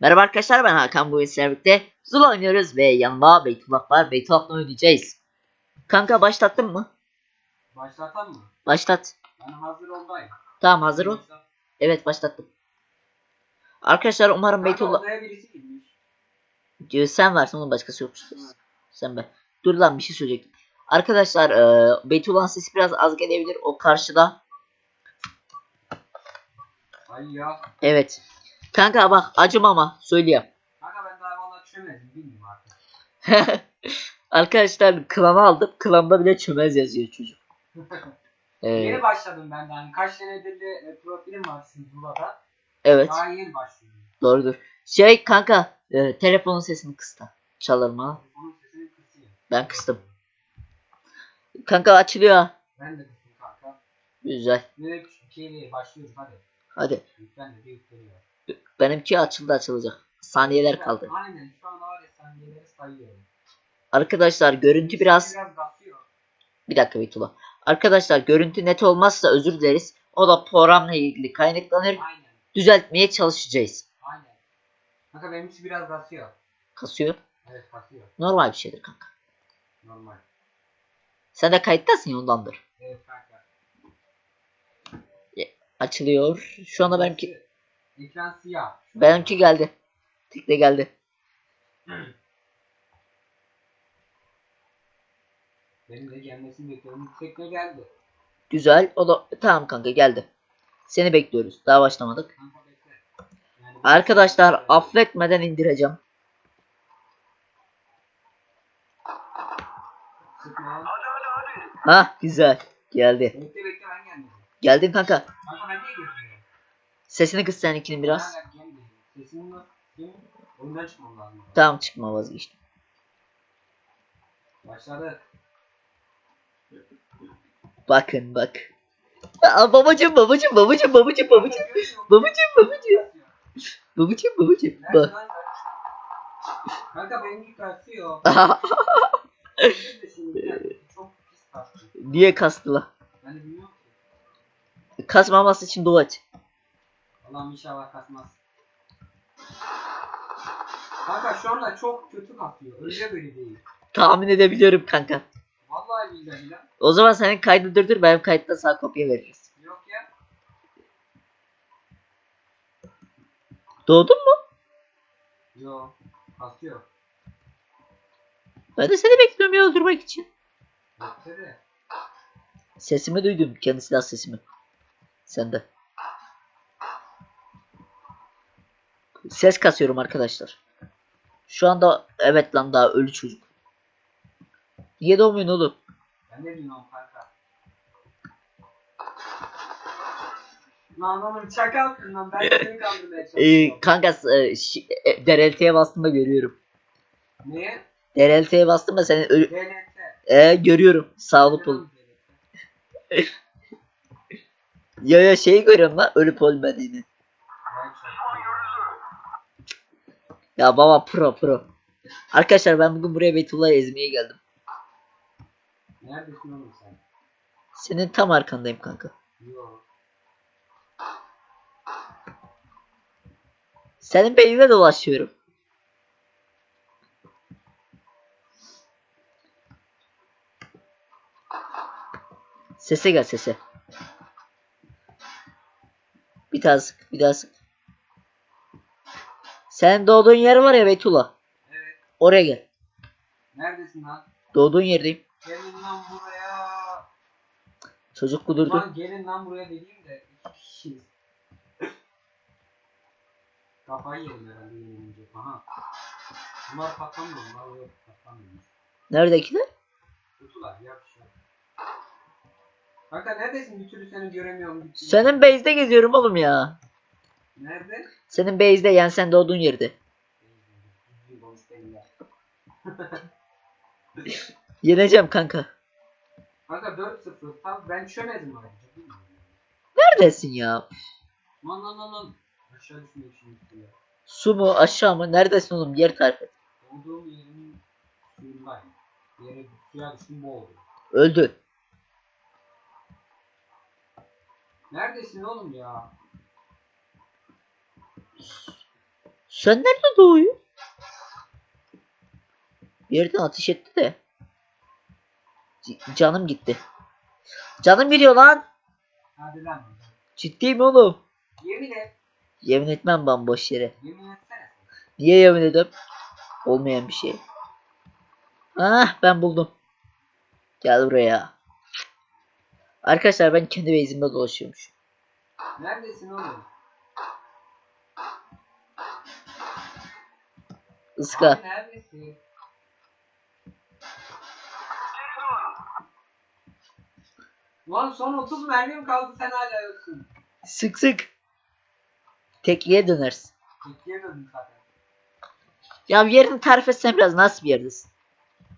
Merhaba arkadaşlar ben Hakan bu sizlerle birlikte Zula oynuyoruz ve yanıma Beytullah var. Beytullah'la oynayacağız. Kanka başlattın mı? Başlatan mı? Başlat. Ben hazır oldayım. Tamam hazır ol. Evet başlattım. Arkadaşlar umarım Kanka Beytullah... odaya birisi girmiş. Diyor, Sen varsın onun başkası yok. Sen ben. Dur lan bir şey söyleyecektim. Arkadaşlar e, Beytullah'ın sesi biraz az gelebilir. O karşıda. Ay ya. Evet. Kanka bak acımama söyleyeyim. Kanka ben daha valla çömedim bilmiyorum artık. Arkadaşlar klanı aldım. Klanda bile çömez yazıyor çocuk. Ee, Yeni başladım ben de hani kaç senedir de e, profilim var sizin Zula'da. evet. Daha yeni başlıyorum. Doğrudur. Şey kanka e, telefonun sesini kısta. Çalır mı? Onun sesini kısayım. Ben kıstım. Kanka açılıyor. Ben de kısayım kanka. Güzel. Direkt şeyle başlıyoruz hadi. Hadi. Yüklen de bir yükleniyor. Benimki açıldı açılacak. Saniyeler kaldı. Aynen şu an var ya saniyeleri sayıyorum. Arkadaşlar görüntü biraz... Biraz basıyor. Bir dakika Beytullah. Arkadaşlar görüntü net olmazsa özür dileriz. O da programla ilgili kaynaklanır. Aynen. Düzeltmeye çalışacağız. Aynen. Kanka benimkisi biraz basıyor. Kasıyor. Evet basıyor. Normal bir şeydir kanka. Normal. Sen de kayıttasın ya ondandır. Evet kanka. Açılıyor. Şu anda benimki Ekran siyah. benimki geldi. Tek de geldi. Benim de gelmesini bekliyorum. Tekne geldi. Güzel. O da tamam kanka geldi. Seni bekliyoruz. Daha başlamadık. Kanka bekle. Yani Arkadaşlar affetmeden indireceğim. Sıkma. Ha güzel. Geldi. Bekle bekle ben gelmedim. Geldin kanka. Kanka ben niye? Sesini kıs seninkinin biraz. Oyundan çıkmam lazım. Tamam çıkma vazgeçtim. Başladı. Bakın bak. Aa, babacım babacım babacım babacım babacım. Babacım babacım. Babacım babacım. Bak. Kanka benimki kasıyor. Niye kastı lan? Ben de bilmiyorum ki. Kasmaması için dua et. Allah'ım inşallah kasmaz. Kanka şu anda çok kötü kasıyor. Öyle böyle değil. Tahmin edebiliyorum kanka. Vallahi billahi lan. O zaman senin kaydı durdur benim kayıtta sağ kopya veririz. Yok ya. Doğdun mu? Yok. Kasıyor. Ben de seni bekliyorum ya öldürmek için. De. Sesimi duydum. Kendi silah sesimi. Sen Ses kasıyorum arkadaşlar. Şu anda evet lan daha ölü çocuk. Niye doğmuyorsun oğlum? Ben de bilmiyorum kanka. Lan oğlum şaka yaptın lan. Ben seni kandırmaya Ee, çalışıyorum. kanka e, şi- e, DRLT'ye bastığımda görüyorum. Niye? DRLT'ye bastım da seni ölü... DNT. Ee, görüyorum. Sağ olup olup. Ya ya şeyi görüyorum lan ölüp ölmediğini. Ya baba pro pro. Arkadaşlar ben bugün buraya Beytullah'ı ezmeye geldim. Neredesin oğlum sen? Senin tam arkandayım kanka. Yok. Senin beynine dolaşıyorum. Sese gel sese. Bir daha sık, bir daha sık. Sen doğduğun yer var ya Beytullah. Evet. Oraya gel. Neredesin lan? Doğduğun yerdeyim. Gelin lan buraya. Çocuk kudurdu. Lan gelin lan buraya dediğim de iki kişiyiz. Kafayı yedim herhalde yenince. Aha. Bunlar patlamıyor. Bunlar yok patlamıyor. Neredekiler? Kutular ya bir yok. Kanka neredesin? Bir türlü seni göremiyorum. Senin base'de geziyorum oğlum ya. Nerede? Senin base'de yani sen doğduğun yerde. Yeneceğim kanka. Kanka 4-0. Tam ben çömedim bilmiyorum. Neredesin ya? Lan lan lan lan. Aşağı düşmüyor şimdi ya. Su mu aşağı mı? Neredesin oğlum? Yer tarif et. Olduğum yerin suyundayım. Yere suya düştüm boğuldum. Öldü. Neredesin oğlum ya? Sen nerede doğuyor? Bir yerden ateş etti de. C- canım gitti. Canım gidiyor lan. Hadi lan. Ciddiyim oğlum. Yemin et. Yemin etmem ben boş yere. Yemin etsene. Niye yemin ediyorum? Olmayan bir şey. Ah ben buldum. Gel buraya. Arkadaşlar ben kendi base'imde dolaşıyormuş. Neredesin oğlum? Iska. Abi neredesin? Lan son 30 mermim kaldı sen hala yoksun. Sık sık. Tekliğe dönersin. Bekleyemedim zaten. Ya bir yerini tarif etsen biraz nasıl bir yerdesin?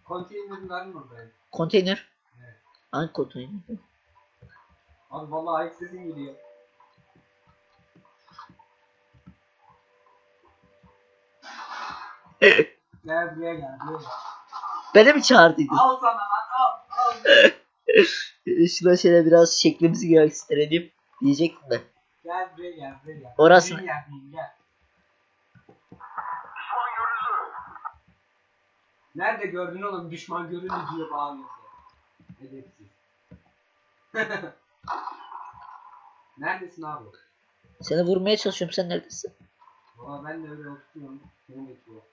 Konteynerlerin oradayım. Konteyner. Evet. Hangi konteyner? Abi vallahi ayak sesin geliyor. Gel buraya gel buraya. Beni mi çağırdıydın? Al sana lan al al. Şuna şöyle biraz şeklimizi gösterelim. Diyecektim de. Gel buraya gel buraya gel. Orası- Buraya gel, buraya gel. Nerede gördün oğlum düşman göründü diye bağırıyordu. Edepsiz. Neredesin abi? Seni vurmaya çalışıyorum sen neredesin? Valla ben de öyle oturuyorum. Seni bekliyorum.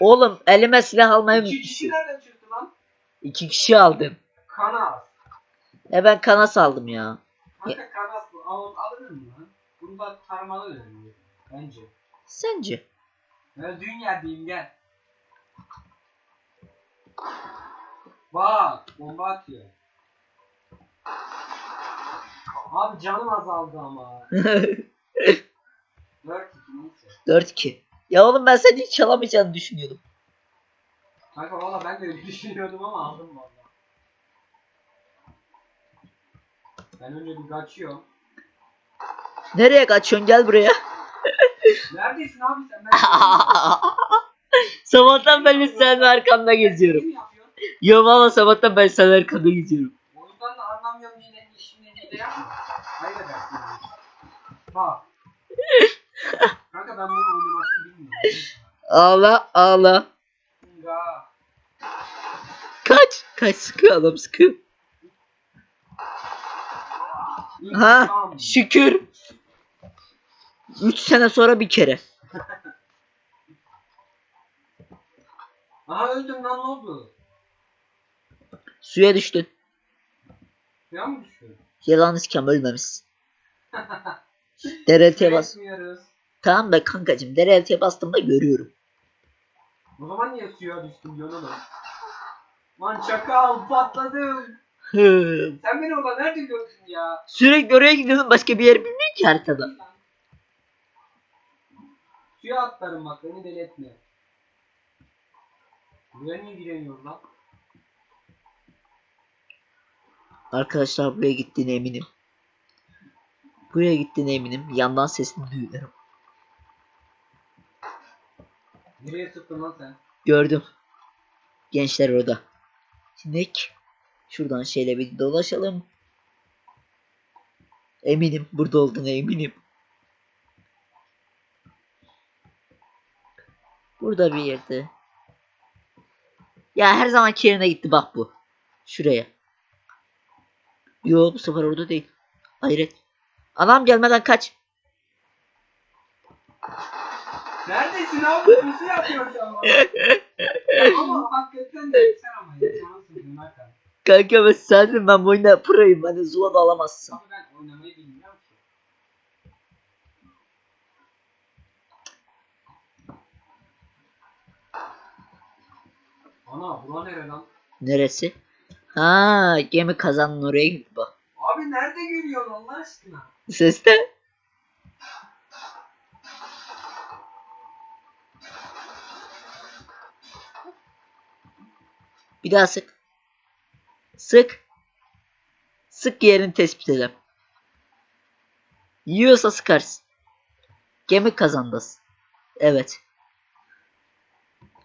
Oğlum elime silah almayı İki kişi nereden çıktı lan? İki kişi aldım. Kanas. E ben kana saldım ya. Kanka kanas bu. Al, alınır mı lan? Bunda tarmalı önemli. Bence. Sence? Öldüğün yerdeyim gel. Bak bomba atıyor. Abi canım azaldı ama. 4 2 neyse. 4-2. Ya oğlum ben seni hiç çalamayacağını düşünüyordum. Kanka valla ben de öyle düşünüyordum ama aldım valla. Ben önce bir kaçıyorum. Nereye kaçıyorsun gel buraya. Neredesin abi sen? Ben sabahtan beri senin arkanda geziyorum. Yo valla sabahtan beri senin arkanda geziyorum. Oyundan da anlamıyorum yine işini ne de yapma. Hayır edersin. Bak. Ben bunu oynamasını bilmiyorum. Ağla ağla. Ga. Kaç. Kaç sıkıyor adam sıkıyor. Ha İntikam. şükür. 3 sene sonra bir kere. Aha öldüm lan ne oldu? Suya düştün. Suya mı düştün? Yalan iskem ölmemişsin. DRLT'ye bas. Tamam be kankacım DRLT'ye bastığımda görüyorum. O zaman niye suya düştüm oğlum? Lan çakal patladım. Sen beni orada nerede gördün ya? Sürekli oraya gidiyorsun başka bir yer bilmiyor ki haritada. Suya atlarım bak beni deli etme. Buraya niye giremiyorum lan? Arkadaşlar buraya gittiğine eminim. Buraya gittiğine eminim. Yandan sesini duyuyorum. Nereye sıktın lan sen? Gördüm. Gençler orada. Şimdi şuradan şöyle bir dolaşalım. Eminim burada olduğuna eminim. Burada bir yerde. Ya her zamanki yerine gitti bak bu. Şuraya. Yo bu sefer orada değil. Hayret. Anam gelmeden kaç. Neredesin abi? Pusu yapıyorsun ama. ama hakikaten de sen ama bunlar kan. Kanka ben sendim ben bu oyunda proyum. Beni Zula da alamazsın. Ama ben oynamayı bilmiyorum ki. Ana bura nere lan? Neresi? Ha gemi kazanın oraya gitti bak. Abi nerede görüyorsun Allah aşkına? Ses Bir daha sık. Sık. Sık yerini tespit edelim. Yiyorsa sıkarsın. Gemi kazandasın. Evet.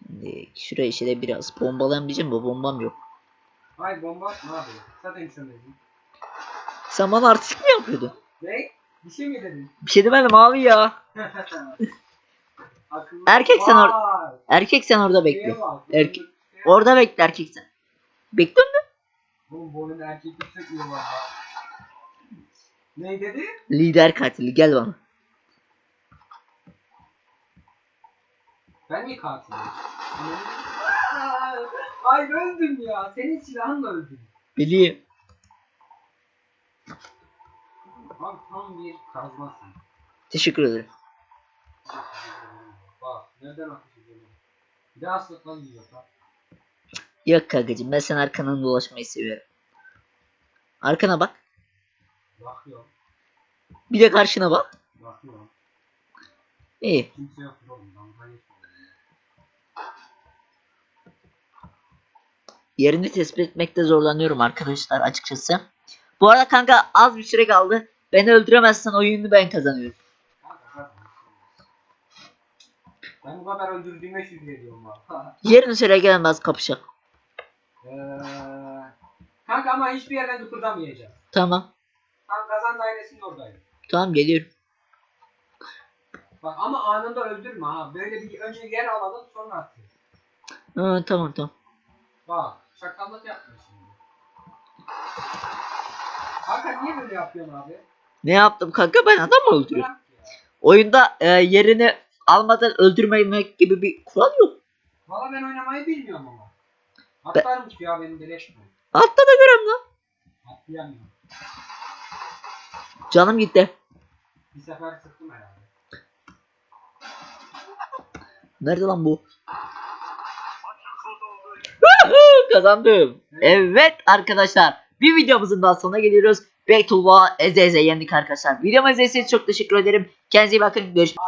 Şimdi şuraya şöyle biraz bombalayayım diyeceğim ama bombam yok. Hayır bomba atma abi. Zaten çömezim. Sen bana artistik mi yapıyordun? Ne? Bir şey mi dedin? Bir şey demedim abi ya. Akıllı. Erkek sen or- Vay, Erkek sen orada şeye bekle. bak, Erkek-. Orada bekle erkek sen. Bekliyor musun? Oğlum bu oyunda erkeklik sökmüyor valla. Ne dedi? Lider katili gel bana. Ben mi katilim? Ay öldüm ya. Senin silahınla öldüm. Bileyim. Abi tam bir kazmasın. Teşekkür ederim. Bak nereden ateş ediyorum? Bir daha sırtlan yiyorsa. Yok kankacım ben sen arkandan dolaşmayı seviyorum. Arkana bak. Bakıyorum. Bir de karşına bak. Bakıyorum. İyi. Kimse yok oğlum. Damga geçmiyor. Yerini tespit etmekte zorlanıyorum arkadaşlar açıkçası. Bu arada kanka az bir süre kaldı. Beni öldüremezsen oyunu ben kazanıyorum. Ben bu kadar öldürdüğüme şükrediyorum valla. Yerini söyle gelmez kapışak. Eee, kanka ama hiçbir yerden kıpırdamayacağım. Tamam. Tam kazan dairesinin oradayım. Tamam geliyorum. Bak ama anında öldürme ha. Böyle bir önce yer alalım sonra atıyoruz. Ha, tamam tamam. Bak şakallık yapma şimdi. Kanka niye böyle yapıyorsun abi? Ne yaptım kanka ben adam mı öldürüyorum? Oyunda e, yerini almadan öldürmemek gibi bir kural yok. Valla ben oynamayı bilmiyorum ama. Atlarım ki ya benim beleş mi? Altta da görüyorum lan. Atlayamıyorum. Canım gitti. Bir sefer sıktım herhalde. Nerede lan bu? Kazandım. Evet arkadaşlar. Bir videomuzun daha sonuna geliyoruz. Beytullah Eze Eze yendik arkadaşlar. Videomu izlediğiniz için çok teşekkür ederim. Kendinize iyi bakın. Görüşmek